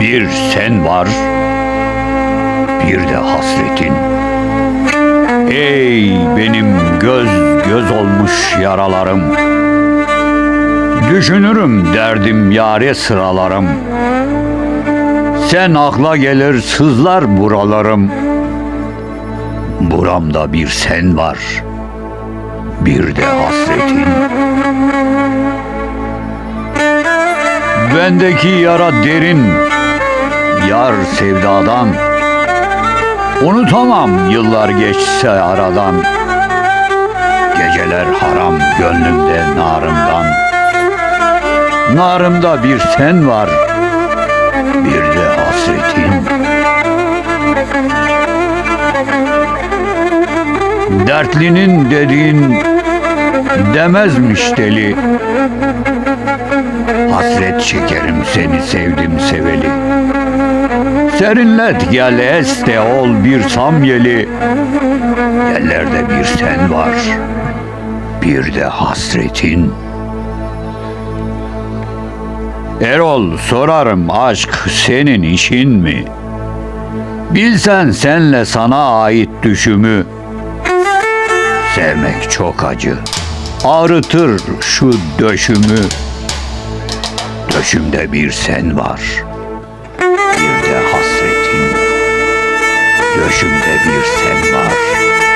Bir sen var, bir de hasretin. Ey benim göz göz olmuş yaralarım. Düşünürüm derdim yare sıralarım. Sen akla gelir sızlar buralarım. Buramda bir sen var, bir de hasretin. Bendeki yara derin, yar sevdadan. Unutamam yıllar geçse aradan. Geceler haram gönlümde narımdan. Narımda bir sen var, bir de hasretin. Dertlinin dediğin demezmiş deli. Hasret çekerim seni sevdim seveli. Serinlet gel es de ol bir samyeli. Yerlerde bir sen var, bir de hasretin. Erol sorarım aşk senin işin mi? Bilsen senle sana ait düşümü. Sevmek çok acı. Ağrıtır şu döşümü. Döşümde bir sen var. Döşümde bir sen var.